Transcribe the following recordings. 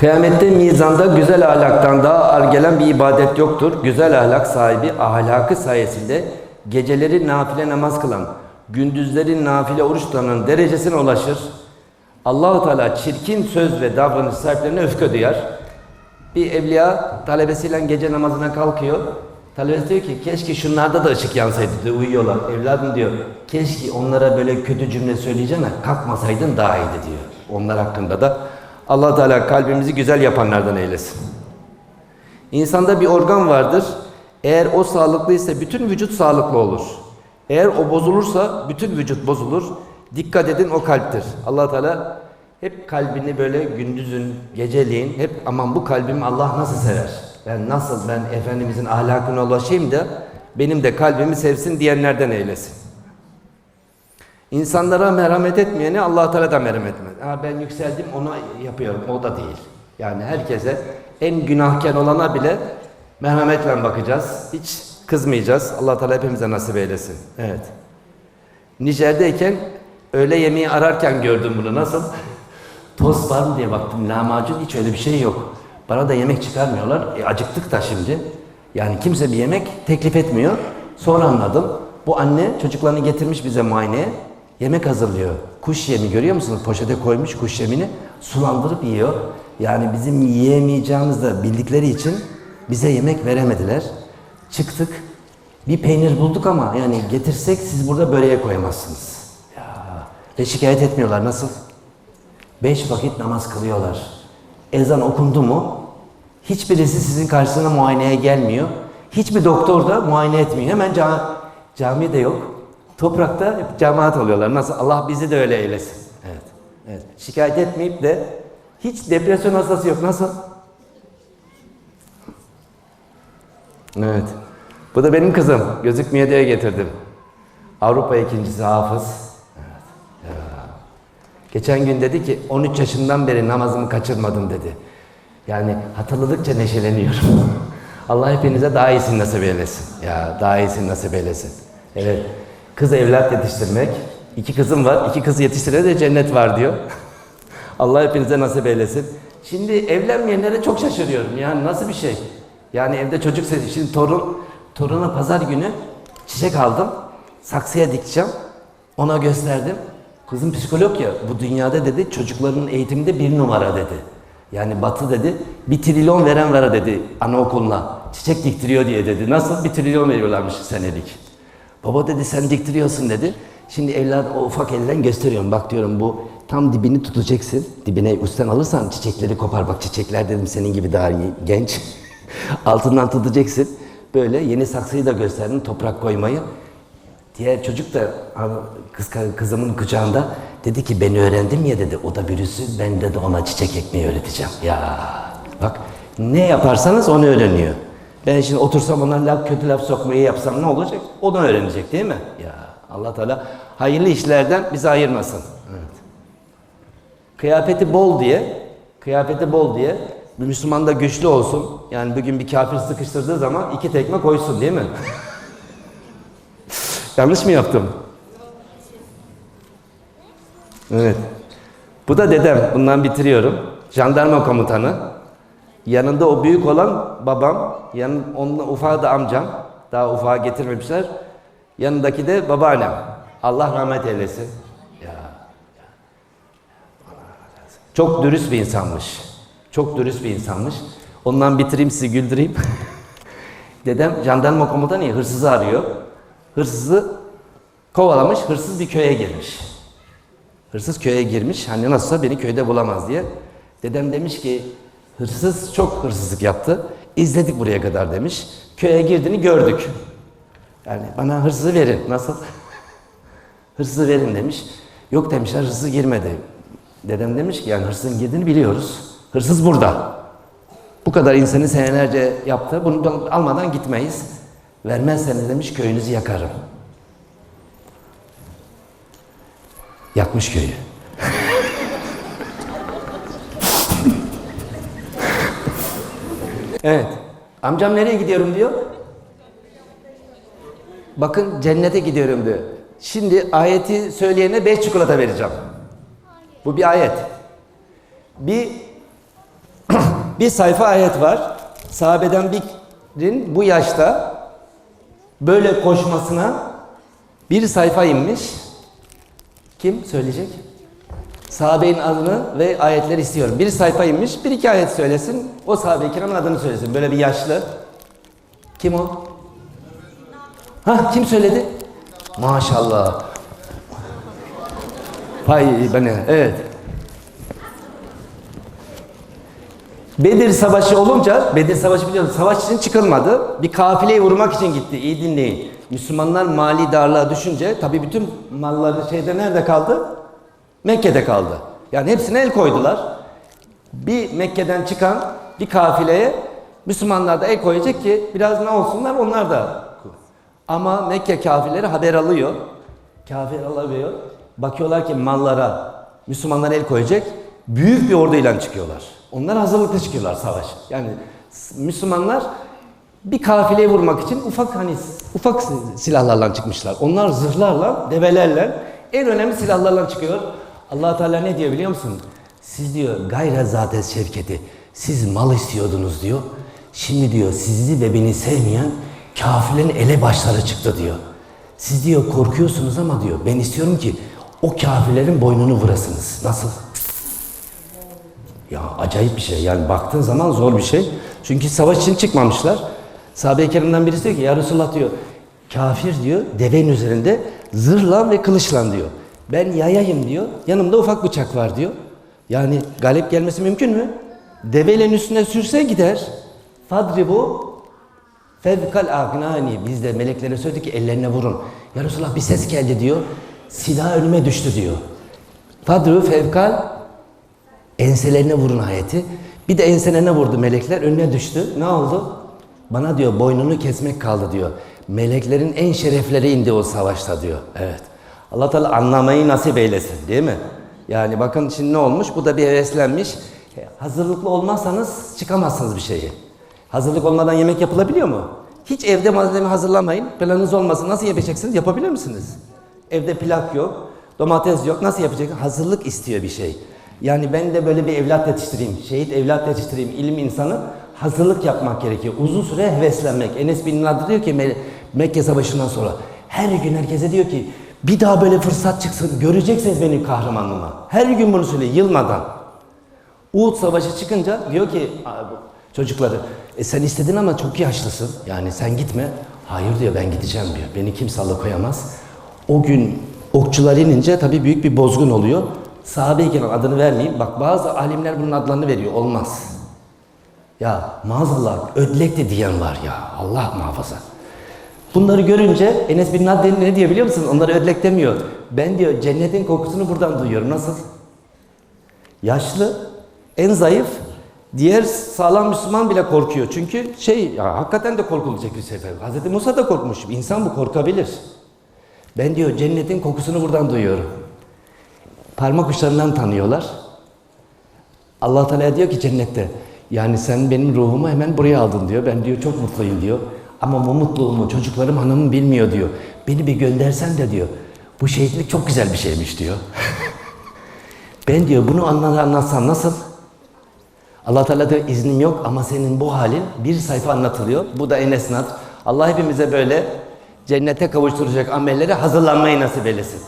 Kıyamette mizanda güzel ahlaktan daha ağır gelen bir ibadet yoktur. Güzel ahlak sahibi ahlakı sayesinde geceleri nafile namaz kılan, gündüzleri nafile oruç tutanın derecesine ulaşır. Allahu Teala çirkin söz ve davranış sahiplerine öfke duyar. Bir evliya talebesiyle gece namazına kalkıyor. Talebesi diyor ki keşke şunlarda da ışık yansaydı diyor, uyuyorlar. Evladım diyor keşke onlara böyle kötü cümle söyleyeceğine kalkmasaydın daha iyiydi diyor. Onlar hakkında da allah Teala kalbimizi güzel yapanlardan eylesin. İnsanda bir organ vardır. Eğer o sağlıklıysa bütün vücut sağlıklı olur. Eğer o bozulursa bütün vücut bozulur. Dikkat edin o kalptir. allah Teala hep kalbini böyle gündüzün, geceliğin hep aman bu kalbimi Allah nasıl sever? Ben nasıl ben Efendimizin ahlakına ulaşayım da benim de kalbimi sevsin diyenlerden eylesin. İnsanlara merhamet etmeyeni allah Teala da merhamet etmez. Ha ben yükseldim onu yapıyorum. O da değil. Yani herkese en günahkar olana bile merhametle bakacağız. Hiç kızmayacağız. allah Teala hepimize nasip eylesin. Evet. Nijer'deyken öğle yemeği ararken gördüm bunu. Nasıl? Tost var mı diye baktım. Lahmacun hiç öyle bir şey yok. Bana da yemek çıkarmıyorlar. E, acıktık da şimdi. Yani kimse bir yemek teklif etmiyor. Sonra anladım. Bu anne çocuklarını getirmiş bize muayeneye. Yemek hazırlıyor. Kuş yemi görüyor musunuz? Poşete koymuş kuş yemini. Sulandırıp yiyor. Yani bizim yiyemeyeceğimizi de bildikleri için bize yemek veremediler. Çıktık. Bir peynir bulduk ama yani getirsek siz burada böreğe koyamazsınız. Ya. Ve şikayet etmiyorlar. Nasıl? Beş vakit namaz kılıyorlar. Ezan okundu mu hiçbirisi sizin karşısına muayeneye gelmiyor. Hiçbir doktor da muayene etmiyor. Hemen ca cami de yok. Toprakta hep cemaat oluyorlar. Nasıl? Allah bizi de öyle eylesin. Evet. evet. Şikayet etmeyip de hiç depresyon hastası yok. Nasıl? Evet. Bu da benim kızım. Gözükmeye diye getirdim. Avrupa ikincisi hafız. Geçen gün dedi ki 13 yaşından beri namazımı kaçırmadım dedi. Yani hatırladıkça neşeleniyorum. Allah hepinize daha iyisini nasip eylesin. Ya daha iyisini nasip eylesin. Evet. Kız evlat yetiştirmek. İki kızım var. İki kız yetiştirene de cennet var diyor. Allah hepinize nasip eylesin. Şimdi evlenmeyenlere çok şaşırıyorum. Yani nasıl bir şey? Yani evde çocuk sesi. Şimdi torun, toruna pazar günü çiçek aldım. Saksıya dikeceğim. Ona gösterdim. Kızım psikolog ya, bu dünyada dedi çocukların eğitiminde bir numara dedi. Yani batı dedi, bir trilyon veren var dedi anaokuluna. Çiçek diktiriyor diye dedi. Nasıl? Bir trilyon veriyorlarmış senelik. Baba dedi sen diktiriyorsun dedi. Şimdi evlat o ufak elden gösteriyorum. Bak diyorum bu tam dibini tutacaksın. Dibine üstten alırsan çiçekleri kopar. Bak çiçekler dedim senin gibi daha iyi, genç. Altından tutacaksın. Böyle yeni saksıyı da gösterdim toprak koymayı. Diğer çocuk da kız kızımın kucağında dedi ki ben öğrendim ya dedi o da birisi ben de ona çiçek ekmeği öğreteceğim. Ya bak ne yaparsanız onu öğreniyor. Ben şimdi otursam ona laf kötü laf sokmayı yapsam ne olacak? O da öğrenecek değil mi? Ya Allah Teala hayırlı işlerden bizi ayırmasın. Evet. Kıyafeti bol diye, kıyafeti bol diye bir Müslüman da güçlü olsun. Yani bugün bir kafir sıkıştırdığı zaman iki tekme koysun değil mi? Yanlış mı yaptım? Evet. Bu da dedem. Bundan bitiriyorum. Jandarma komutanı. Yanında o büyük olan babam. Yanın, onun ufağı da amcam. Daha ufağı getirmemişler. Yanındaki de babaannem. Allah rahmet eylesin. Ya. Çok dürüst bir insanmış. Çok dürüst bir insanmış. Ondan bitireyim sizi güldüreyim. Dedem jandarma komutanı ya hırsızı arıyor. Hırsızı kovalamış, hırsız bir köye girmiş. Hırsız köye girmiş, hani nasılsa beni köyde bulamaz diye. Dedem demiş ki, hırsız çok hırsızlık yaptı, izledik buraya kadar demiş. Köye girdiğini gördük. Yani bana hırsızı verin, nasıl? hırsızı verin demiş. Yok demişler, hırsız girmedi. Dedem demiş ki, yani hırsızın girdiğini biliyoruz. Hırsız burada. Bu kadar insanı senelerce yaptı, bunu almadan gitmeyiz. Vermezseniz demiş köyünüzü yakarım. Yakmış köyü. Evet. Amcam nereye gidiyorum diyor. Bakın cennete gidiyorum diyor. Şimdi ayeti söyleyene beş çikolata vereceğim. Bu bir ayet. Bir Bir sayfa ayet var. Sahabeden birin bu yaşta böyle koşmasına bir sayfa inmiş. Kim söyleyecek? Sahabenin adını ve ayetleri istiyorum. Bir sayfa inmiş, bir iki ayet söylesin. O sahabe-i kiramın adını söylesin. Böyle bir yaşlı. Kim o? Ha kim söyledi? Maşallah. Hay bana. Evet. Bedir Savaşı olunca, Bedir Savaşı biliyorsunuz savaş için çıkılmadı. Bir kafileyi vurmak için gitti. İyi dinleyin. Müslümanlar mali darlığa düşünce tabi bütün malları şeyde nerede kaldı? Mekke'de kaldı. Yani hepsine el koydular. Bir Mekke'den çıkan bir kafileye Müslümanlar da el koyacak ki biraz ne olsunlar onlar da. Ama Mekke kafirleri haber alıyor. Kafir alıyor. Bakıyorlar ki mallara Müslümanlar el koyacak. Büyük bir orduyla çıkıyorlar. Onlar hazırlıklı çıkıyorlar savaş. Yani Müslümanlar bir kafileyi vurmak için ufak hani ufak silahlarla çıkmışlar. Onlar zırhlarla, develerle en önemli silahlarla çıkıyor. Allah Teala ne diyor biliyor musun? Siz diyor gayre zaten şevketi. Siz mal istiyordunuz diyor. Şimdi diyor sizi ve beni sevmeyen kafirlerin ele başları çıktı diyor. Siz diyor korkuyorsunuz ama diyor ben istiyorum ki o kafirlerin boynunu vurasınız. Nasıl? Ya acayip bir şey. Yani baktığın zaman zor bir şey. Çünkü savaş için çıkmamışlar. Sahabe-i Kerim'den birisi diyor ki ya Resulullah diyor kafir diyor devenin üzerinde zırhla ve kılıçla diyor. Ben yayayım diyor. Yanımda ufak bıçak var diyor. Yani galip gelmesi mümkün mü? Develerin üstüne sürse gider. Fadribu Fevkal agnani biz de meleklere söyledik ki ellerine vurun. Ya Resulallah bir ses geldi diyor. Silah önüme düştü diyor. Fadru fevkal enselerine vurun ayeti. Bir de enselerine vurdu melekler önüne düştü. Ne oldu? Bana diyor boynunu kesmek kaldı diyor. Meleklerin en şerefleri indi o savaşta diyor. Evet. Allah Teala anlamayı nasip eylesin değil mi? Yani bakın şimdi ne olmuş? Bu da bir heveslenmiş. E, Hazırlıklı olmazsanız çıkamazsınız bir şeyi. Hazırlık olmadan yemek yapılabiliyor mu? Hiç evde malzeme hazırlamayın. Planınız olmasın. Nasıl yapacaksınız? Yapabilir misiniz? Evde plak yok, domates yok. Nasıl yapacaksınız? Hazırlık istiyor bir şey. Yani ben de böyle bir evlat yetiştireyim, şehit evlat yetiştireyim, ilim insanı hazırlık yapmak gerekiyor. Uzun süre heveslenmek. Enes bin Nadir diyor ki Me- Mekke Savaşı'ndan sonra her gün herkese diyor ki bir daha böyle fırsat çıksın göreceksiniz benim kahramanlığımı. Her gün bunu söylüyor yılmadan. Uhud Savaşı çıkınca diyor ki "Abi, çocukları e sen istedin ama çok yaşlısın. Yani sen gitme. Hayır diyor ben gideceğim diyor. Beni kimse alıkoyamaz. O gün okçular inince tabii büyük bir bozgun oluyor. Sahabe-i adını vermeyeyim. Bak bazı alimler bunun adlarını veriyor. Olmaz. Ya maazallah ödlek de diyen var ya. Allah muhafaza. Bunları görünce Enes bin Nadir ne diyor biliyor musun? Onları ödlek demiyor. Ben diyor cennetin kokusunu buradan duyuyorum. Nasıl? Yaşlı, en zayıf, diğer sağlam Müslüman bile korkuyor. Çünkü şey, ya hakikaten de korkulacak bir sefer. Hazreti Musa da korkmuş. İnsan bu korkabilir. Ben diyor cennetin kokusunu buradan duyuyorum. Parmak uçlarından tanıyorlar. Allah Teala diyor ki cennette, yani sen benim ruhumu hemen buraya aldın diyor. Ben diyor çok mutluyum diyor. Ama bu mutluluğumu çocuklarım hanımım bilmiyor diyor. Beni bir göndersen de diyor. Bu şehitlik çok güzel bir şeymiş diyor. Ben diyor bunu anlat, anlatsam nasıl? Allah Teala diyor iznim yok ama senin bu halin bir sayfa anlatılıyor. Bu da en esnat. Allah hepimize böyle cennete kavuşturacak amelleri hazırlanmayı nasip eylesin.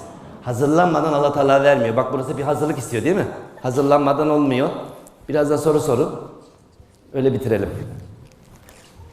Hazırlanmadan Allah Teala vermiyor. Bak burası bir hazırlık istiyor değil mi? Hazırlanmadan olmuyor. Biraz da soru sorun. Öyle bitirelim.